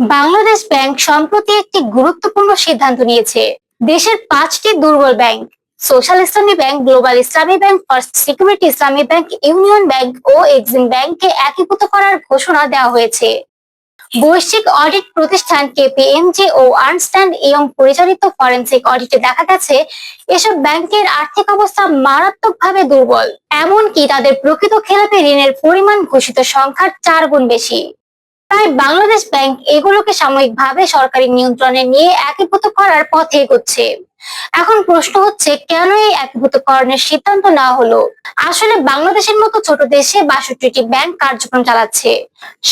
Bangladesh bank সম্প্রতি একটি গুরুত্বপূর্ণ সিদ্ধান্ত নিয়েছে। দেশের পাঁচটি দুর্বল bank, social Islami bank, global Islami bank first security Islami bank, union bank ও এক্সিম ব্যাংককে একীভূত করার ঘোষণা দেওয়া হয়েছে। বৈশ্বিক অডিট প্রতিষ্ঠান কেপিএমজি ও আর্নস্ট্যান্ড ইয়ং পরিচালিত ফরেন্সিক অডিটে দেখা গেছে, এসব ব্যাংকের আর্থিক অবস্থা মারাত্মকভাবে দুর্বল। এমনকি তাদের প্রকৃত খেলাপি ঋণের পরিমাণ ঘোষিত সংখ্যার চার গুণ বেশি। তাই বাংলাদেশ ব্যাংক এগুলোকে সাময়িকভাবে সরকারি নিয়ন্ত্রণে নিয়ে একীভূত করার পথে এগোচ্ছে। এখন প্রশ্ন হচ্ছে, কেন এই একীভূতকরণের সিদ্ধান্ত নেওয়া হলো? আসলে বাংলাদেশের মতো ছোট দেশে বাষট্টিটি ব্যাংক কার্যক্রম চালাচ্ছে।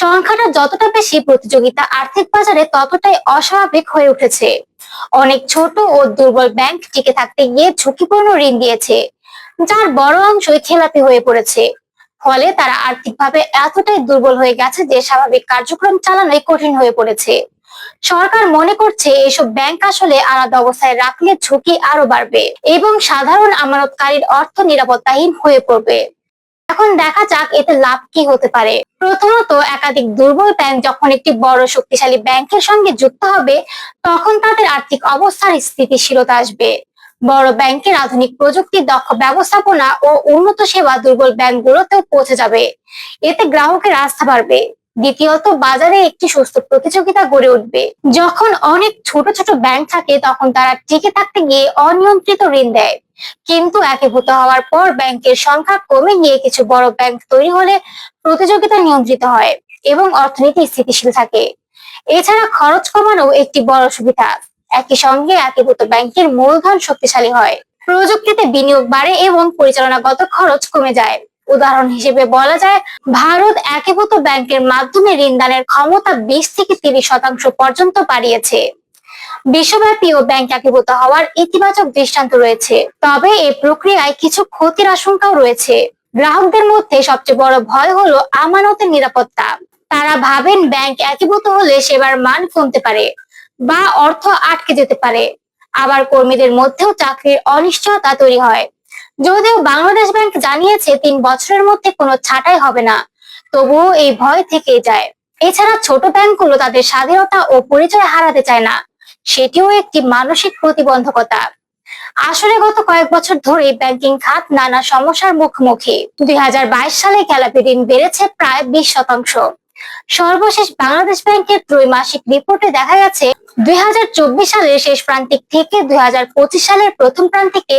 সংখ্যাটা যতটা বেশি প্রতিযোগিতা আর্থিক বাজারে ততটাই অস্বাভাবিক হয়ে উঠেছে। অনেক ছোট ও দুর্বল ব্যাংক টিকে থাকতে গিয়ে ঝুঁকিপূর্ণ ঋণ দিয়েছে, যার বড় অংশই খেলাপি হয়ে পড়েছে। ফলে তারা আর্থিকভাবে এতটাই দুর্বল হয়ে গেছে যে স্বাভাবিক কার্যক্রম চালানোই কঠিন হয়ে পড়েছে। সরকার মনে করছে এসব ব্যাংক আসলে আলাদা অবস্থায় রাখলে ঝুঁকি আরও বাড়বে এবং সাধারণ আমানতকারীর অর্থ নিরাপত্তাহীন হয়ে পড়বে। এখন দেখা যাক এতে লাভ কি হতে পারে। প্রথমত, একাধিক দুর্বল ব্যাংক যখন একটি বড় শক্তিশালী ব্যাংকের সঙ্গে যুক্ত হবে, তখন তাদের আর্থিক অবস্থার স্থিতিশীলতা আসবে। বড় ব্যাংকের আধুনিক প্রযুক্তি, দক্ষ ব্যবস্থাপনা ও উন্নত সেবা দুর্বল ব্যাংকগুলোতেও পৌঁছে যাবে। এতে গ্রাহকের আস্থা বাড়বে। দ্বিতীয়ত, বাজারে একটি সুস্থ প্রতিযোগিতা গড়ে উঠবে। যখন অনেক ছোট ছোট ব্যাংক থাকে, তখন তারা টিকে থাকতে গিয়ে অনিয়ন্ত্রিত ঋণ দেয়। কিন্তু একীভূত হওয়ার পর ব্যাংকের সংখ্যা কমে গিয়ে কিছু বড় ব্যাংক তৈরি হলে প্রতিযোগিতা নিয়ন্ত্রিত হয় এবং অর্থনীতি স্থিতিশীল থাকে। এছাড়া খরচ কমানো একটি বড় সুবিধা। একই সঙ্গে একীভূত ব্যাংকের মূলধন শক্তিশালী হয়। প্রযুক্তিতে বিনিয়োগ বাড়ে এবং পরিচালনাগত খরচ কমে যায়। উদাহরণ হিসেবে বলা যায়, ভারত একীভূত ব্যাংকের মাধ্যমে ঋণদানের ক্ষমতা বিশ থেকে তিরিশ শতাংশ পর্যন্ত বাড়িয়েছে। বিশ্বব্যাপী ও ব্যাংক একীভূত হওয়ার ইতিবাচক দৃষ্টান্ত রয়েছে। তবে এই প্রক্রিয়ায় কিছু ক্ষতির আশঙ্কাও রয়েছে। গ্রাহকদের মধ্যে সবচেয়ে বড় ভয় হলো আমানতের নিরাপত্তা। তারা ভাবেন ব্যাংক একীভূত হলে সেবার মান কমতে পারে। বা অর্থ আটকে যেতে পারে। আবার কর্মীদের মধ্যেও চাকরির অনিশ্চয়তা তৈরি হয়। যদিও বাংলাদেশ ব্যাংক জানিয়েছে, তিন বছরের মধ্যে কোনো ছাঁটাই হবে না। তবুও এই ভয় থেকে যায়। এছাড়া ছোট ব্যাংকগুলো তাদের স্বাধীনতা ও পরিচয় হারাতে চায় না। সেটিও একটি মানসিক প্রতিবন্ধকতা। আসলে গত কয়েক বছর ধরে ব্যাংকিং খাত নানা সমস্যার মুখোমুখি। দুই হাজার বাইশ সালে খেলাপি ঋণ বেড়েছে প্রায় বিশ শতাংশ। সর্বশেষ বাংলাদেশ ব্যাংকের ত্রৈমাসিক রিপোর্টে দেখা গেছে, দুই সালের শেষ প্রান্তিক থেকে দুই হাজার পঁচিশ সালের প্রথম প্রান্তিকে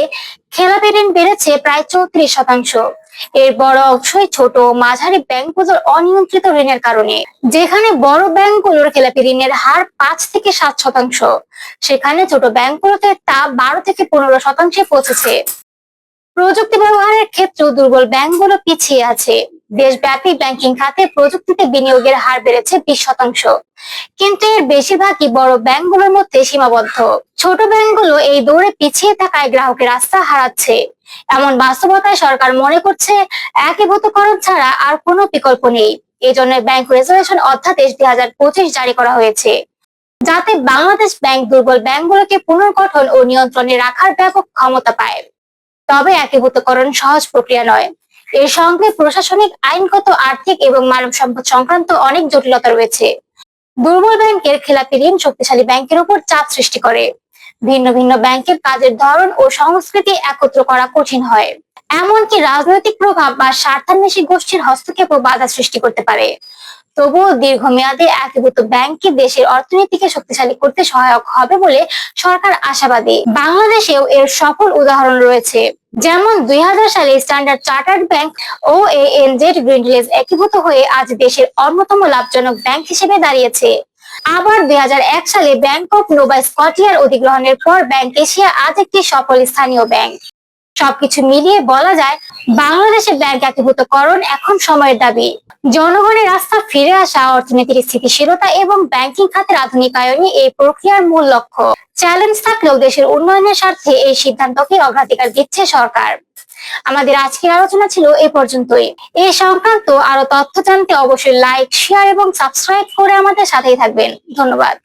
খেলাপি ঋণ বেড়েছে প্রায় চৌত্রিশ শতাংশ। এর বড় অংশই ছোট মাঝারি ব্যাংকগুলোর অনিয়ন্ত্রিত ঋণের কারণে, যেখানে বড় ব্যাংকগুলোর খেলাপি ঋণের হার পাঁচ থেকে সাত শতাংশ। সেখানে ছোট ব্যাংকগুলোতে তা বারো থেকে পনেরো শতাংশে পৌঁছেছে। প্রযুক্তি ব্যবহারের ক্ষেত্রেও দুর্বল ব্যাংকগুলো পিছিয়ে আছে। দেশব্যাপী ব্যাংকিং খাতে প্রযুক্তিতে বিনিয়োগের হার বেড়েছে বিশ শতাংশ। কিন্তু এর বেশিরভাগই বড় ব্যাংকগুলোর মধ্যে সীমাবদ্ধ। ছোট ব্যাংকগুলো এই দৌড়ে পিছিয়ে থাকায় গ্রাহকের রাস্তা হারাচ্ছে। এমন বাস্তবতায় সরকার মনে করছে, একীভূতকরণ ছাড়া আর কোনো বিকল্প নেই। এই জন্য ব্যাংক রেজুলেশন অধ্যাদেশ দুই হাজার পঁচিশ জারি করা হয়েছে। যাতে বাংলাদেশ ব্যাংক দুর্বল ব্যাংকগুলোকে পুনর্গঠন ও নিয়ন্ত্রণে রাখার ব্যাপক ক্ষমতা পায়। তবে একীভূতকরণ সহজ প্রক্রিয়া নয়। এর সঙ্গে প্রশাসনিক, আইনগত, আর্থিক এবং মানব সম্পদ সংক্রান্ত অনেক জটিলতা রয়েছে। দুর্বল ব্যাংকের খেলাপি ঋণ শক্তিশালী ব্যাংকের উপর চাপ সৃষ্টি করে। ভিন্ন ভিন্ন ব্যাংকের কাজের ধরন ও সংস্কৃতি একত্র করা কঠিন হয়। এমনকি রাজনৈতিক প্রভাব বা স্বার্থান্বেষী গোষ্ঠীর হস্তক্ষেপও বাধা সৃষ্টি করতে পারে। তবুও দীর্ঘমেয়াদে একীভূত ব্যাংককে দেশের অর্থনীতিকে শক্তিশালী করতে সহায়ক হবে বলে সরকার আশাবাদী। বাংলাদেশেও এর সফল উদাহরণ রয়েছে। যেমন দুই হাজার সালে স্ট্যান্ডার্ড চার্টার্ড ব্যাংক ও এএনজেড গ্রিনলেজ একীভূত হয়ে আজ দেশের অন্যতম লাভজনক ব্যাংক হিসেবে দাঁড়িয়েছে। আবার দুই হাজার এক সালে ব্যাংক অফ নোভা স্কটিয়ার অধিগ্রহণের পর ব্যাংক এশিয়া আজ একটি সফল স্থানীয় ব্যাংক। সবকিছু মিলিয়ে বলা যায় বাংলাদেশের ব্যাংক একীভূতকরণ এখন সময়ের দাবি। জনগণের রাস্তা ফিরে আসা অর্থনীতির স্থিতিশীলতা এবং ব্যাংকিং খাতের আধুনিকায়নই এই প্রক্রিয়ার মূল লক্ষ্য। চ্যালেঞ্জ থাকলেও দেশের উন্নয়নের স্বার্থে এই সিদ্ধান্তকে অগ্রাধিকার দিচ্ছে সরকার। আমাদের আজকের আলোচনা ছিল এ পর্যন্তই। এই সংক্রান্ত আরও তথ্য জানতে অবশ্যই লাইক শেয়ার এবং সাবস্ক্রাইব করে আমাদের সাথেই থাকবেন। ধন্যবাদ।